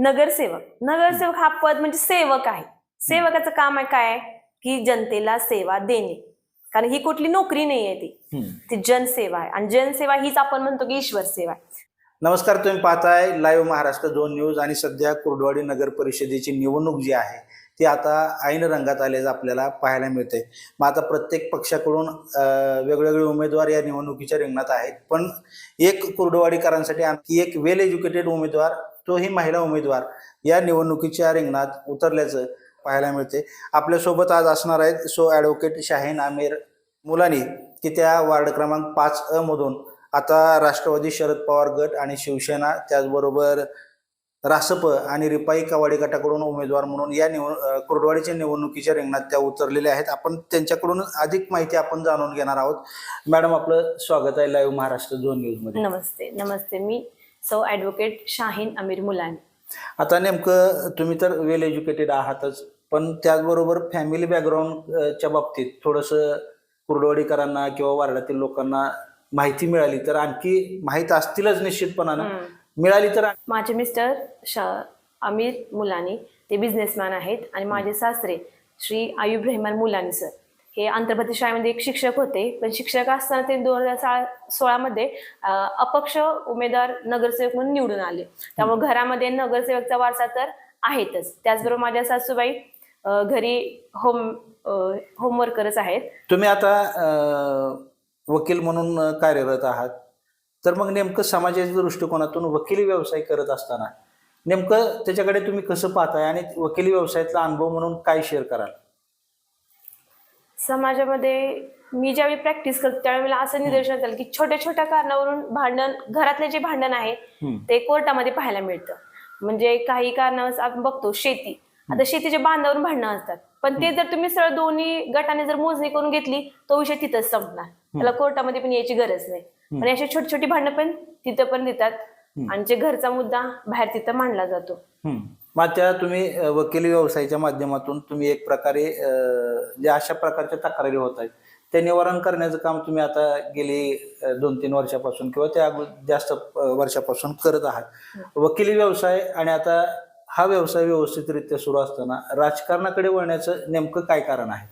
नगरसेवक. नगरसेवक हा पद म्हणजे सेवक आहे. सेवकाचं काम आहे काय? की जनतेला सेवा देणे. कारण ही कुठली नोकरी नाही आहे ती. ती जनसेवा आहे. आणि जनसेवा हीच आपण म्हणतो की ईश्वर सेवा आहे. नमस्कार तुम्ही पाहताय लाईव्ह महाराष्ट्र दोन न्यूज आणि सध्या कुर्डवाडी नगर परिषदेची निवडणूक जी आहे ती आता ऐन रंगात आल्याचं आपल्याला पाहायला मिळते मग आता प्रत्येक पक्षाकडून वेगवेगळे उमेदवार या निवडणुकीच्या रिंगणात आहेत. पण एक कुर्डवाडीकरांसाठी आणखी एक वेल एज्युकेटेड उमेदवार तोही महिला उमेदवार या निवडणुकीच्या रिंगणात उतरल्याचं पाहायला मिळते. आपल्यासोबत आज असणार आहेत सो ॲडव्होकेट शाहीन आमिर मुलानी की त्या वार्ड क्रमांक पाच अ मधून. आता राष्ट्रवादी शरद पवार गट आणि शिवसेना त्याचबरोबर रासप आणि रिपाई कवाडी गटाकडून उमेदवार म्हणून या निव कुर्डवाडीच्या निवडणुकीच्या रिंगणात त्या उतरलेल्या आहेत. आपण त्यांच्याकडून अधिक माहिती आपण जाणून घेणार आहोत. मॅडम आपलं स्वागत आहे लाईव्ह महाराष्ट्र झोन न्यूजमध्ये नमस्ते नमस्ते. मी सौ ॲडव्होकेट शाहीन अमीर मुलानी आता नेमकं तुम्ही तर वेल एज्युकेटेड आहातच पण त्याचबरोबर फॅमिली बॅकग्राऊंडच्या बाबतीत थोडंसं कुर्डवाडीकरांना किंवा वार्डातील लोकांना माहिती मिळाली तर आणखी माहीत असतीलच निश्चितपणानं. मिळाली तर माझे मिस्टर शा अमीर मुलानी ते बिझनेसमॅन आहेत. आणि माझे सासरे श्री आयुब रेहमान मुलानी सर हे आंध्रप्रदेश शाळेमध्ये एक शिक्षक होते. पण शिक्षक असताना ते दोन हजार सोळामध्ये अपक्ष उमेदवार नगरसेवक म्हणून निवडून आले. त्यामुळे घरामध्ये नगरसेवकचा वारसा तर आहेतच. त्याचबरोबर माझ्या सासूबाई घरी होम होमवर्करच आहेत. तुम्ही आता वकील म्हणून कार्यरत आहात. तर मग नेमकं समाजाच्या दृष्टिकोनातून वकिली व्यवसाय करत असताना नेमकं त्याच्याकडे तुम्ही कसं पाहताय? आणि वकिली व्यवसायातला अनुभव म्हणून काय शेअर कराल? समाजामध्ये मी ज्यावेळी प्रॅक्टिस करते त्यावेळी मला असं निदर्शनात आलं की छोट्या छोट्या कारणावरून भांडण घरातले जे भांडण आहे. ते कोर्टामध्ये पाहायला मिळतं. म्हणजे काही कारणावर आपण बघतो शेती. आता शेतीच्या बांधावरून भांडणं असतात. पण ते जर तुम्ही सरळ दोन्ही गटाने जर मोजणी करून घेतली तो विषय तिथंच संपणार. त्याला कोर्टामध्ये पण यायची गरज नाही. पण अशी छोटी छोटी भांडणं पण तिथं पण देतात. आणि जे घरचा मुद्दा बाहेर तिथं मांडला जातो. मग त्या तुम्ही वकिली व्यवसायाच्या माध्यमातून तुम्ही एक प्रकारे अं, ज्या अशा प्रकारच्या तक्रारी होत आहेत. ते निवारण करण्याचं काम तुम्ही आता गेली दोन तीन वर्षापासून किंवा त्या जास्त वर्षापासून करत आहात. वकिली व्यवसाय आणि आता हा व्यवसाय व्यवस्थितरित्या सुरू असताना राजकारणाकडे वळण्याचं नेमकं काय कारण आहे?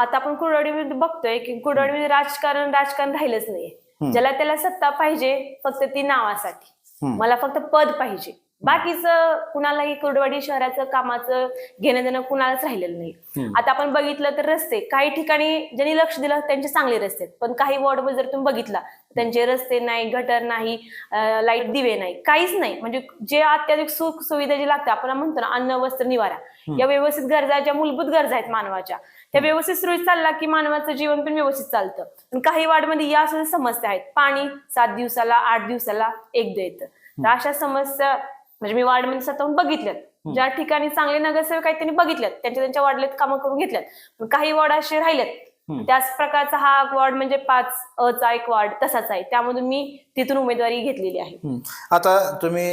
आता आपण कुरवाडीमध्ये बघतोय की कुरवाडीमध्ये राजकारण राजकारण राहिलंच नाहीये. ज्याला त्याला सत्ता पाहिजे फक्त ती नावासाठी. मला फक्त पद पाहिजे. बाकीचं कुणालाही कुरडवाडी शहराचं कामाचं घेणं देणं कुणालाच राहिलेलं नाही. आता आपण बघितलं तर रस्ते काही ठिकाणी ज्यांनी लक्ष दिलं त्यांचे चांगले रस्ते आहेत. पण काही वॉर्डमध्ये जर तुम्ही बघितला त्यांचे रस्ते नाही गटर नाही लाइट दिवे नाही काहीच नाही. म्हणजे जे अत्याधिक सुख सुविधा जे लागतं आपण म्हणतो ना अन्न वस्त्र निवारा या व्यवस्थित गरजा ज्या मूलभूत गरजा आहेत मानवाच्या त्या व्यवस्थित सुरळीत चालला की मानवाचं जीवन पण व्यवस्थित चालतं. पण काही वार्डमध्ये या सुद्धा समस्या आहेत. पाणी सात दिवसाला आठ दिवसाला एकदा येतं तर अशा समस्या म्हणजे मी वार्डमध्ये स्वतःहून बघितल्यात. ज्या ठिकाणी चांगले नगरसेवक आहेत त्यांनी बघितल्यात. त्यांच्या त्यांच्या वॉर्डलेत कामं करून घेतल्यात. पण काही वॉर्ड असे राहिलेत. त्याच प्रकारचा हा वॉर्ड म्हणजे पाच अचा एक वॉर्ड तसाच आहे. त्यामधून मी तिथून उमेदवारी घेतलेली आहे. आता तुम्ही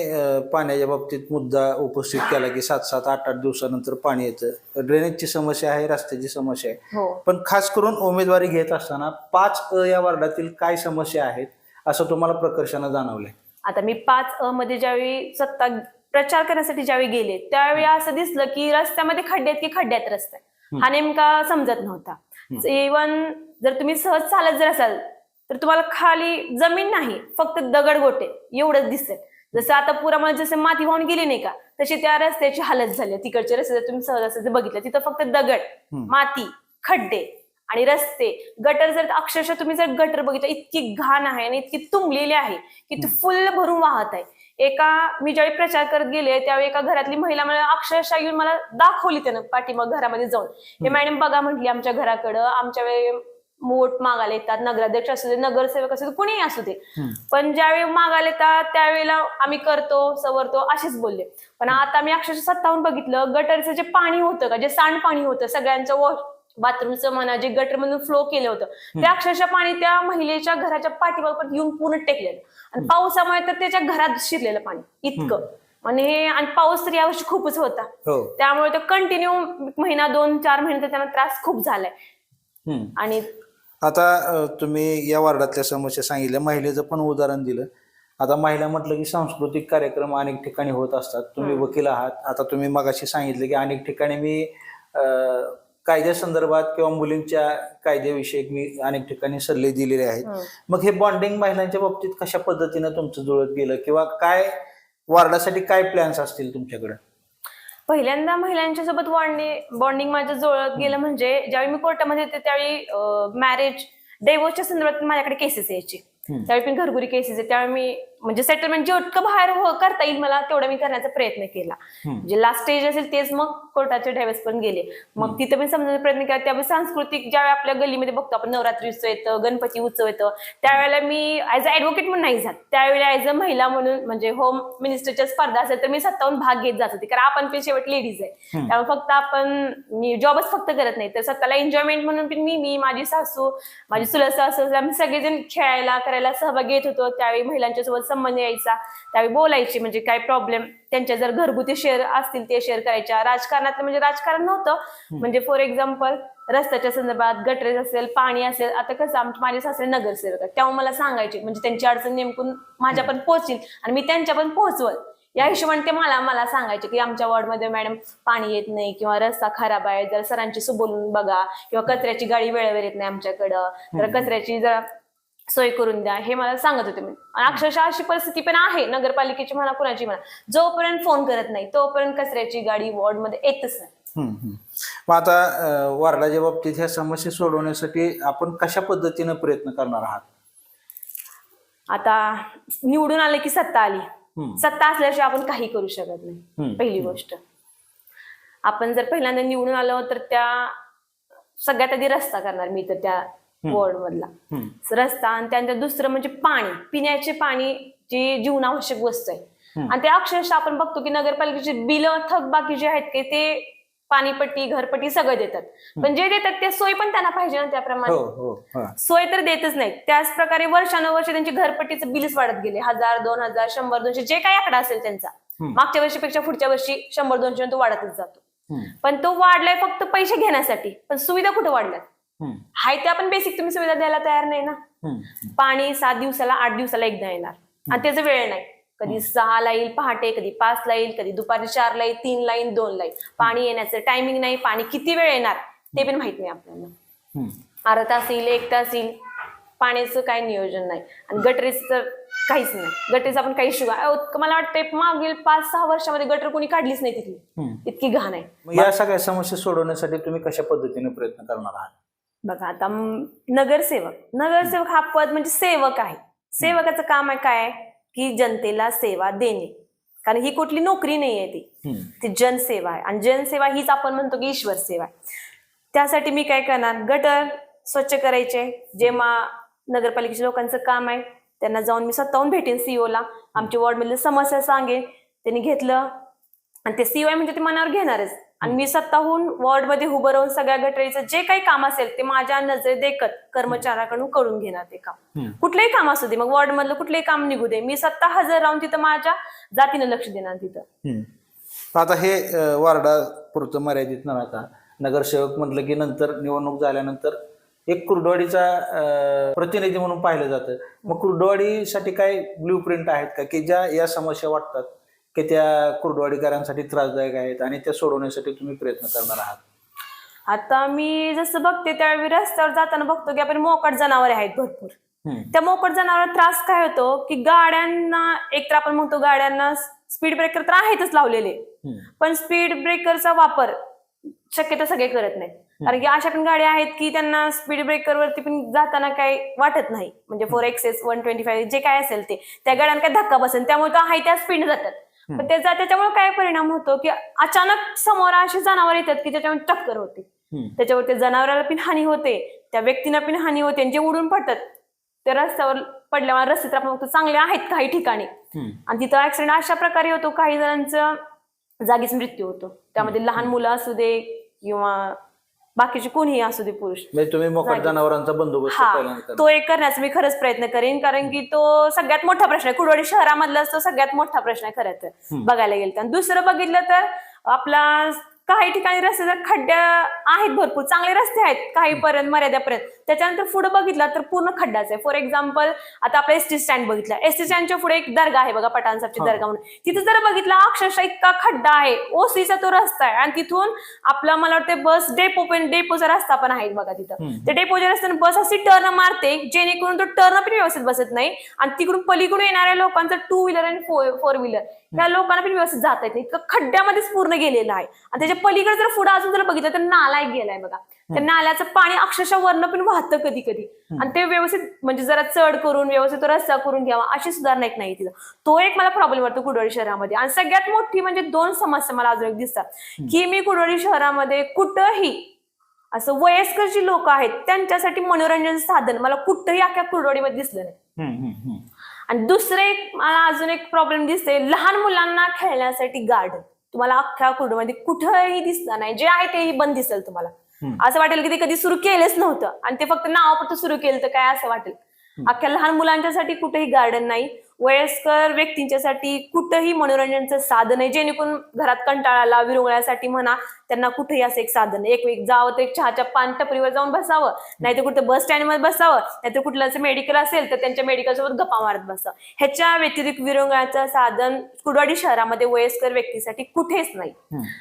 पाण्याच्या बाबतीत मुद्दा उपस्थित केला की सात सात आठ आठ दिवसानंतर पाणी येतं. ड्रेनेजची समस्या आहे रस्त्याची समस्या आहे. हो. पण खास करून उमेदवारी घेत असताना पाच अ या वार्डातील काय समस्या आहेत असं तुम्हाला प्रकर्षानं जाणवलंय? आता मी पाच अ मध्ये ज्यावेळी सत्ता प्रचार करण्यासाठी ज्यावेळी गेले त्यावेळी असं दिसलं की रस्त्यामध्ये खड्डे आहेत की खड्ड्यात रस्ता. हा. नेमका समजत नव्हता. इवन जर तुम्ही सहज चालत जर असाल तर तुम्हाला खाली जमीन नाही फक्त दगड गोटे एवढंच दिसेल. जसं आता पुरामध्ये जसं माती वाहून गेली नाही का तशी त्या रस्त्याची हालत झाली. तिकडचे रस्ते जर तुम्ही सहज असं बघितलं तिथं फक्त दगड माती खड्डे आणि रस्ते. गटर जर अक्षरशः तुम्ही जर गटर बघितलं इतकी घाण आहे आणि इतकी तुंबलेली आहे की ती फुल भरून वाहत आहे. एका मी ज्यावेळी प्रचार करत गेले त्यावेळी एका घरातली महिला मला अक्षरशः येऊन मला दाखवली त्यानं पाठीमाग घरामध्ये जाऊन. हे मॅडम बघा म्हटली आमच्या घराकडं आमच्या वेळी मोठ मागायला येतात नगराध्यक्ष असू दे नगरसेवक असू दे कुणीही असू दे. पण ज्यावेळी मागायला येतात त्यावेळेला आम्ही करतो सवरतो असेच बोलले. पण आता मी अक्षरशः सत्तावून बघितलं गटरचं जे पाणी होतं का जे सांडपाणी होतं सगळ्यांचं वॉश बाथरूमचं म्हणा जे गटर मधून फ्लो केलं होतं. ते अक्षरशः पाणी त्या महिलेच्या घराच्या पाठीमागपर्यंत येऊन पूर्ण टेकलेलं. आणि पावसामुळे तर त्याच्या घरात शिरलेलं पाणी इतकं. आणि हे आणि पाऊस तर यावर्षी खूपच होता. हो. त्यामुळे तो कंटिन्यू महिना दोन चार महिने त्यांना त्रास खूप झालाय. आणि आता तुम्ही या वार्डातल्या समस्या सांगितल्या महिलेचं पण उदाहरण दिलं. आता महिला म्हटलं की सांस्कृतिक कार्यक्रम अनेक ठिकाणी होत असतात. तुम्ही. वकील आहात. आता तुम्ही मगाशी सांगितलं की अनेक ठिकाणी मी कायद्यासंदर्भात किंवा मुलींच्या कायद्याविषयक मी अनेक ठिकाणी सल्ले दिलेले आहेत. हम्म. मग हे बॉन्डिंग महिलांच्या बाबतीत कशा पद्धतीनं तुमचं जुळत गेलं किंवा काय वार्डासाठी काय प्लॅन्स असतील तुमच्याकडे? पहिल्यांदा महिलांच्या सोबत बॉन्डिंग बॉन्डिंग माझं जुळत गेलं म्हणजे ज्यावेळी मी कोर्टामध्ये होते त्यावेळी मॅरेज डिवोर्सच्या संदर्भात माझ्याकडे केसेस यायचे. त्यावेळी पण घरगुरी केसेस आहे त्यावेळी मी म्हणजे सेटलमेंट जेवढं बाहेर हो- करता येईल मला तेवढं मी करण्याचा प्रयत्न केला. हम्म. जे लास्ट स्टेज असेल तेच मग कोर्टाच्या डायव्हर्स पण गेले. मग तिथं पण समजायचा प्रयत्न केला. त्यावेळी सांस्कृतिक ज्यावेळी आपल्या गल्लीमध्ये बघतो आपण नवरात्री उत्सव येतं गणपती उत्सव येतं त्यावेळेला मी ऍज अ ऍडव्होकेट म्हणून नाही जात. त्यावेळेला ऍज अ महिला म्हणून म्हणजे होम मिनिस्टरच्या स्पर्धा असेल तर मी स्वतःहून भाग घेत जात होते. कारण आपण पण शेवट लेडीज आहे. त्यामुळे फक्त आपण मी जॉबच फक्त करत नाही. तर स्वतःला एन्जॉयमेंट म्हणून पण मी मी माझी सासू माझी चुलत सासू आम्ही सगळेजण खेळायला करायला सहभागी येत होतो. त्यावेळी महिलांच्या सोबत संबंध यायचा. त्यावेळी बोलायची म्हणजे काय प्रॉब्लेम त्यांच्या जर घरगुती शेअर असतील ते शेअर करायच्या. राजकारणातलं म्हणजे राजकारण नव्हतं. म्हणजे फॉर एक्झाम्पल रस्त्याच्या संदर्भात गटरेज असेल पाणी असेल आता कसं आमचे माझे सासरे नगरसेवक तेव्हा मला सांगायचे म्हणजे त्यांची अडचण नेमकून माझ्या पण पोहोचील आणि मी त्यांच्या पण पोहोचवल. या हिशोबाने ते मला मला सांगायचे की आमच्या वॉर्डमध्ये मॅडम पाणी येत नाही किंवा रस्ता खराब आहे. जर सरांची सु बोलून बघा किंवा कचऱ्याची गाडी वेळेवर येत नाही आमच्याकडं. तर कचऱ्याची जरा सोय करून द्या हे मला सांगत होते मी. अक्षरशः अशी परिस्थिती पण आहे नगरपालिकेची म्हणा कुणाची म्हणा. जोपर्यंत फोन करत नाही तोपर्यंत कचऱ्याची गाडी वॉर्डमध्ये येतच नाही. मग आता वार्डाच्या बाबतीत ह्या समस्या सोडवण्यासाठी आपण कशा पद्धतीनं प्रयत्न करणार आहात? आता निवडून आले की सत्ता आली. सत्ता असल्याशिवाय आपण काही करू शकत. नाही. पहिली गोष्ट. आपण जर पहिल्यांदा निवडून आलो तर त्या सगळ्यात आधी रस्ता करणार मी तर त्या वॉर्ड मधला. रस्ता आणि त्यानंतर दुसरं म्हणजे पाणी पिण्याचे पाणी जी जीवनावश्यक वस्तू आहे. आणि ते अक्षरशः आपण बघतो की नगरपालिकेचे बिल थक बाकी जे आहेत की ते पाणीपट्टी घरपट्टी सगळं देतात पण जे देतात ते सोय पण त्यांना पाहिजे ना त्याप्रमाणे हो हो. सोय तर देतच नाही त्याच प्रकारे वर्षानुवर्ष त्यांची घरपट्टीचं बिलच वाढत गेले हजार दोन हजार शंभर दोनशे जे काही आकडा असेल त्यांचा. मागच्या वर्षीपेक्षा पुढच्या वर्षी शंभर दोनशे तो वाढतच जातो. पण तो वाढलाय फक्त पैसे घेण्यासाठी पण सुविधा कुठे वाढल्यात. हाय त्या पण बेसिक तुम्ही सुविधा द्यायला तयार नाही ना. पाणी सात दिवसाला आठ दिवसाला एकदा येणार. आणि त्याचा वेळ नाही. कधी सहाला येईल पहाटे कधी पाचला येईल कधी दुपारी चारला येईल तीनला येईल दोनला येईल. पाणी येण्याचं टायमिंग नाही पाणी किती वेळ येणार ते पण माहीत नाही आपल्याला. अर्धा तास येईल एक तास येईल. पाण्याचं काही नियोजन नाही. आणि गटरीचं काहीच नाही. गटरीचं आपण काही अहो, मला वाटतंय मागील पाच सहा वर्षामध्ये गटर कोणी काढलीच नाही तिथली. इतकी घाण आहे. मग या सगळ्या समस्या सोडवण्यासाठी तुम्ही कशा पद्धतीने प्रयत्न करणार आहात? बघा आता नगरसेवक. नगरसेवक हा पद म्हणजे सेवक आहे. सेवकाचं काम आहे काय? की जनतेला सेवा देणे. कारण ही कुठली नोकरी नाही आहे ती. ती जनसेवा आहे. आणि जनसेवा हीच आपण म्हणतो की ईश्वर सेवा आहे. त्यासाठी मी काय करणार? गटर स्वच्छ करायचे. जे मा नगरपालिकेच्या लोकांचं काम आहे त्यांना जाऊन मी स्वतःहून भेटेन सीओ ला. आमच्या वॉर्डमधली समस्या सांगेन. त्यांनी घेतलं. आणि ते सीओ म्हणजे ते मनावर घेणारच. आणि मी स्वतःहून वॉर्डमध्ये उभं राहून सगळ्या गटरीचं जे काही काम असेल ते माझ्या नजरे देखत कर्मचाऱ्याकडून करून घेणार ते काम. कुठलंही काम असू दे मग वॉर्ड मधलं कुठलंही काम निघू दे. मी स्वतः हजर राहून तिथं माझ्या जातीनं लक्ष देणार तिथं. आता हे वार्डापुरतं मर्यादित न राहता नगरसेवक म्हटलं की नंतर निवडणूक झाल्यानंतर एक कुर्डवाडीचा प्रतिनिधी म्हणून पाहिलं जातं. मग कुर्डवाडीसाठी काय ब्ल्यू प्रिंट आहेत का? की ज्या या समस्या वाटतात? की त्या कुर्डवाडीकरांसाठी त्रासदायक आहेत आणि त्या सोडवण्यासाठी तुम्ही प्रयत्न करणार आहात? आता मी जसं बघते त्यावेळी रस्त्यावर जाताना बघतो की आपण मोकाट जनावरे आहेत भरपूर. त्या मोकाट जनावर त्रास काय होतो? की गाड्यांना एक तर आपण म्हणतो गाड्यांना स्पीड ब्रेकर तर आहेतच लावलेले. पण स्पीड ब्रेकरचा वापर शक्यतो सगळे करत नाहीत. कारण की अशा पण गाड्या आहेत की त्यांना स्पीड ब्रेकर वरती पण जाताना काही वाटत नाही. म्हणजे four access one twenty five जे काय असेल ते. त्या गाड्यांना काय धक्का बसेल. त्यामुळे तो आहे त्या स्पीड जातात. पण त्याचा त्याच्यामुळे काय परिणाम होतो की अचानक समोर अशी जनावर येतात की त्याच्यामुळे टक्कर होते. त्याच्यावर त्या जनावराला पण हानी होते त्या व्यक्तीला पण हानी होते आणि जे उडून पडतात त्या रस्त्यावर पडल्यावर रस्ते तर आपण बघतो चांगले आहेत काही ठिकाणी. आणि तिथं ऍक्सिडेंट अशा प्रकारे होतो काही जणांचं जागीच मृत्यू होतो. त्यामध्ये लहान मुलं असू दे किंवा बाकीचे कोणीही असू दे पुरुष. म्हणजे तुम्ही मोकाट. जनावरांचा बंदोबस्त हा पहिल्यांदा. तो एक करण्याचा मी खरंच प्रयत्न करेन कारण की तो सगळ्यात मोठा प्रश्न आहे. कुडवाडी शहरामधला तो सगळ्यात मोठा प्रश्न आहे खरं तर बघायला गेलं तर. आणि दुसरं बघितलं तर आपला काही ठिकाणी रस्ते जर खड्ड्या आहेत भरपूर चांगले रस्ते आहेत काही पर्यंत मर्यादापर्यंत. त्याच्यानंतर पुढे बघितला तर पूर्ण खड्डाच आहे. फॉर एक्झाम्पल आता आपला एसटी स्टँड बघितला. एसटी स्टँडच्या पुढे एक दर्गा आहे बघा पठाणसाहेबची हा. दर्गा म्हणून. तिथे जर बघितला अक्षरशः इतका खड्डा आहे. ओसीचा तो रस्ता आहे. आणि तिथून आपला मला वाटते बस डेपो पण डेपोचा रस्ता पण आहे बघा तिथं. त्या डेपोच्या रस्त्याने बस अशी टर्न मारते जेणेकरून तो टर्न पण व्यवस्थित बसत नाही. आणि तिकडून पलीकडून येणाऱ्या लोकांचं टू व्हीलर आणि फोर व्हीलर त्या लोकांना पण व्यवस्थित जाता येत नाही. इतकं खड्ड्यामध्येच पूर्ण गेलेलं आहे. आणि त्याच्या पलीकडे जर पुढे अजून जर बघितलं तर नाला एक गेलाय बघा. त्या नाल्याचं पाणी अक्षरशः वरनं पण वाहतं कधी कधी आणि ते व्यवस्थित म्हणजे जरा चढ करून व्यवस्थित रस्ता करून घ्यावा अशी सुधारणा एक नाही तिथं. तो एक मला प्रॉब्लेम वाटतो कुडवडी शहरामध्ये. आणि सगळ्यात मोठी म्हणजे दोन समस्या मला अजून एक दिसतात. की मी कुडवडी शहरामध्ये कुठंही असं वयस्कर जी लोक आहेत त्यांच्यासाठी मनोरंजन साधन मला कुठंही अख्ख्या कुरडवाडीमध्ये दिसलं नाही. आणि दुसरे एक मला अजून एक प्रॉब्लेम दिसते लहान मुलांना खेळण्यासाठी गार्डन तुम्हाला अख्ख्या कुरडमध्ये कुठंही दिसणार नाही. जे आहे तेही बंद दिसेल तुम्हाला. असं वाटेल की ते कधी सुरू केलंच नव्हतं. आणि ते फक्त नावापुरतं सुरू केलं तर काय असं वाटेल? अख्ख्या लहान मुलांच्यासाठी कुठेही गार्डन नाही. वयस्कर व्यक्तींच्यासाठी कुठंही मनोरंजनाचं साधन आहे जेणेकरून घरात कंटाळाला विरंगुळ्यासाठी म्हणा त्यांना कुठेही असं एक साधन एक एक जावं तर एक चहाच्या पान टपरीवर जाऊन बसावं. नाहीतर कुठं बस स्टँडमध्ये बसावं. नाहीतर कुठलं मेडिकल असेल तर त्यांच्या मेडिकल सोबत गप्पा मारत बसावं. ह्याच्या व्यतिरिक्त विरंगुळ्याचं साधन कुडवाडी शहरामध्ये वयस्कर व्यक्तीसाठी कुठेच नाही.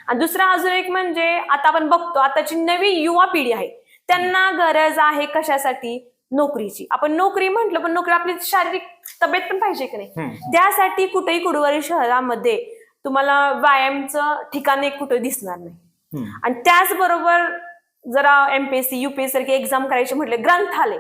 आणि दुसरा अजून एक म्हणजे आता आपण बघतो आताची नवी युवा पिढी आहे. त्यांना गरज आहे कशासाठी? नोकरीची. आपण नोकरी म्हटलं पण नोकरी आपली शारीरिक तब्येत पण पाहिजे की नाही. त्यासाठी कुठेही कुडवारी शहरामध्ये तुम्हाला व्यायामचं ठिकाण एक कुठे दिसणार नाही. आणि त्याचबरोबर जरा एमपीएससी युपीएससी सारखी एक्झाम करायची म्हटले ग्रंथालय.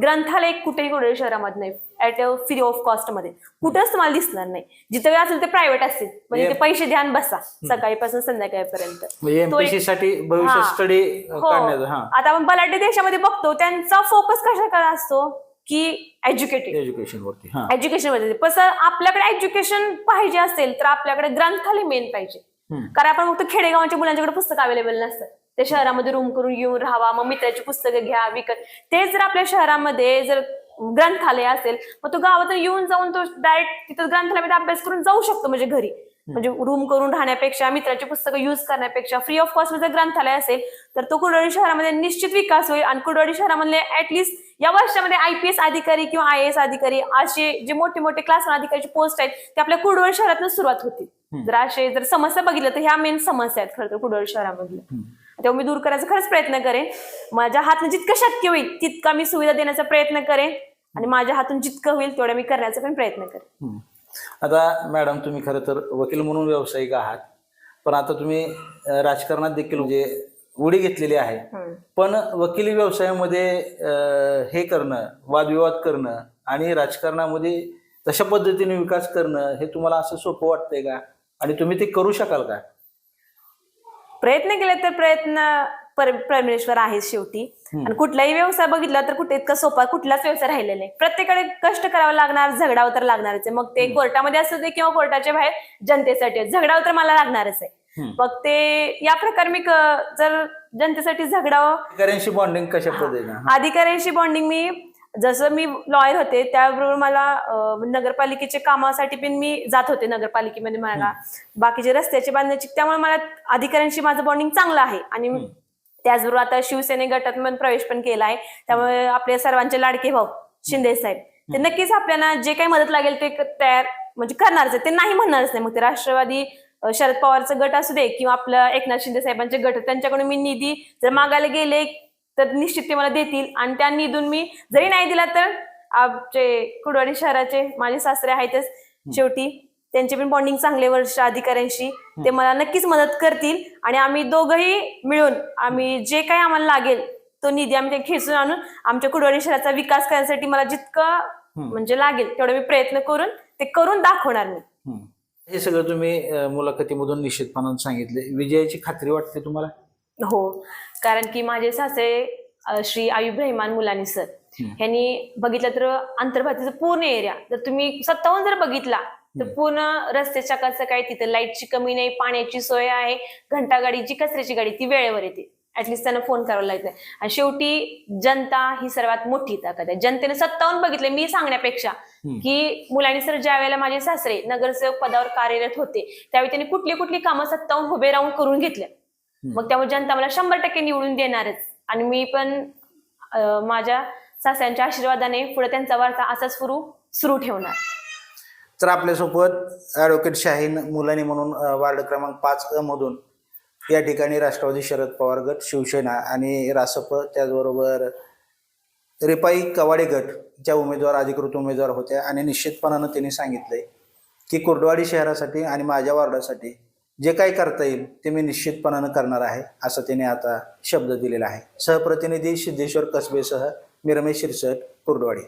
ग्रंथालय कुठेही कुठे शहरामध्ये नाही. ऍट अ फ्री ऑफ कॉस्टमध्ये. कुठंच तुम्हाला दिसणार नाही. जिथे असेल ते प्रायव्हेट असतील. म्हणजे ते पैसे ध्यान बसा. सकाळीपासून संध्याकाळपर्यंत. म्हणजे साठी भविष्य हा. स्टडी आता आपण बलाढ्य देशामध्ये बघतो त्यांचा फोकस कशाकडे असतो? की एज्युकेटेड एज्युकेशन वरती हा. एज्युकेशनमध्ये पण सर आपल्याकडे एज्युकेशन पाहिजे असेल तर आपल्याकडे ग्रंथालय मेन पाहिजे. कारण आपण फक्त खेडेगावांच्या मुलांच्याकडे पुस्तक अवेलेबल नसतात. ते शहरामध्ये रूम करून येऊन राहावा मग मित्राची पुस्तकं घ्या विकत. तेच जर आपल्या शहरामध्ये जर ग्रंथालय असेल मग तो गावातून येऊन जाऊन तो डायरेक्ट तिथं ग्रंथालयामध्ये अभ्यास करून जाऊ शकतो म्हणजे घरी. म्हणजे रूम करून राहण्यापेक्षा मित्राची पुस्तकं युज करण्यापेक्षा फ्री ऑफ कॉस्ट जर ग्रंथालय असेल तर तो कुडवाडी शहरामध्ये निश्चित विकास होईल आणि कुडवाडी शहरामधले ऍटलिस्ट या वर्षामध्ये आयपीएस अधिकारी किंवा आय एस अधिकारी असे जे मोठे मोठे क्लास अधिकारीचे पोस्ट आहेत ते आपल्या कुडवाडी शहरातून सुरुवात होतील. जर असे जर समस्या बघितल्या तर ह्या मेन समस्या आहेत खरं तर कुडवाडी शहरामधल्या. तेव्हा मी दूर करायचा खरंच प्रयत्न करेन. माझ्या हातून जितकं शक्य होईल तितका मी सुविधा देण्याचा प्रयत्न करेन. आणि माझ्या हातून जितकं होईल तेवढा मी करण्याचा पण प्रयत्न करेन. आता मॅडम तुम्ही खरं तर वकील म्हणून व्यावसायिक आहात पण आता तुम्ही राजकारणात देखील म्हणजे उडी घेतलेली आहे. पण वकिली व्यवसायामध्ये हे करणं वादविवाद करणं आणि राजकारणामध्ये तशा पद्धतीने विकास करणं हे तुम्हाला असं सोपं वाटतंय का आणि तुम्ही ते करू शकाल का प्रयत्न केले तर प्रयत्न पर- परमेश्वर आहे शेवटी. आणि कुठलाही व्यवसाय बघितला तर कुठे इतका सोपा कुठलाच व्यवसाय राहिलेला नाही. प्रत्येकाने कष्ट करावं लागणार झगडावं तर लागणारच आहे. मग ते कोर्टामध्ये असू दे किंवा कोर्टाच्या बाहेर जनतेसाठी. झगडावं तर मला लागणारच आहे. मग ते या प्रकारे मी जर जनतेसाठी झगडावं अधिकाऱ्यांशी बॉन्डिंग कशा पद्धतीनं? अधिकाऱ्यांशी बॉन्डिंग मी जसं मी लॉयर होते त्याबरोबर मला अं, नगरपालिकेचे कामासाठी पण मी जात होते नगरपालिकेमध्ये मला. बाकीचे रस्त्याचे बांधण्याची त्यामुळे मला अधिकाऱ्यांशी माझं बॉन्डिंग चांगलं आहे. आणि त्याचबरोबर आता शिवसेने गटात पण प्रवेश पण केला आहे त्यामुळे आपले सर्वांचे लाडके भाऊ शिंदे साहेब. ते नक्कीच आपल्याला जे काही मदत लागेल ते तयार म्हणजे करणारच आहे. ते नाही म्हणणारच नाही. मग ते राष्ट्रवादी शरद पवारचं गट असू दे किंवा आपलं एकनाथ शिंदे साहेबांचे गट त्यांच्याकडून मी निधी जर मागायला गेले तर निश्चित ते मला देतील. आणि त्या निधून मी जरी नाही दिला तर आमचे कुडवाडी शहराचे माझे सासरे आहेतच शेवटी. त्यांचे पण बॉन्डिंग चांगले वर्ष अधिकाऱ्यांशी. ते मला नक्कीच मदत करतील. आणि आम्ही दोघंही मिळून आम्ही जे काही आम्हाला लागेल तो निधी आम्ही खेचून आणून आमच्या कुडवाडी शहराचा विकास करण्यासाठी मला जितकं म्हणजे लागेल तेवढं मी प्रयत्न करून ते करून दाखवणार मी. हे सगळं तुम्ही मुलाखतीमधून निश्चितपणाने सांगितले. विजयाची खात्री वाटते तुम्हाला? हो. कारण की माझे सासरे अ, श्री आयुब रहमान मुलानी सर. यांनी बघितलं तर अंतर्भातीचा पूर्ण एरिया. जर तुम्ही स्वतःहून जर बघितला तर पूर्ण रस्त्याच्या कचं काय तिथे लाईटची कमी नाही पाण्याची सोय आहे घंटा गाडीची कचऱ्याची गाडी ती वेळेवर येते. ऍटलिस्ट त्यांना फोन करावा लागत नाही. आणि शेवटी जनता ही सर्वात मोठी ताकद आहे. जनतेने स्वतःहून बघितले मी सांगण्यापेक्षा की मुलांनी सर ज्या वेळेला माझे सासरे नगरसेवक पदावर कार्यरत होते त्यावेळी त्यांनी कुठली कुठली कामं स्वतःहून उभे राहून करून घेतल्या. मग त्यामुळे जनता मला शंभर टक्के निवडून देणारच. आणि मी पण माझ्या सासऱ्यांच्या आशीर्वादाने पुढे त्यांचा वारसा असाच सुरू सुरू ठेवणार. तर आपल्यासोबत ॲडव्होकेट शाहीन मुलानी म्हणून वार्ड क्रमांक पाच अ मधून या ठिकाणी राष्ट्रवादी शरद पवार गट शिवसेना आणि रासप त्याचबरोबर रिपाई कवाडे गटच्या उमेदवार अधिकृत उमेदवार होत्या. आणि निश्चितपणानं त्यांनी सांगितलंय की कुर्डवाडी शहरासाठी आणि माझ्या वार्डासाठी जे काही करता येईल ते मी निश्चितपणानं करणार आहे असं त्याने आता शब्द दिलेला आहे. सहप्रतिनिधी सिद्धेश्वर कसबेसह मी रमेश शिरसट कुर्डवाडी.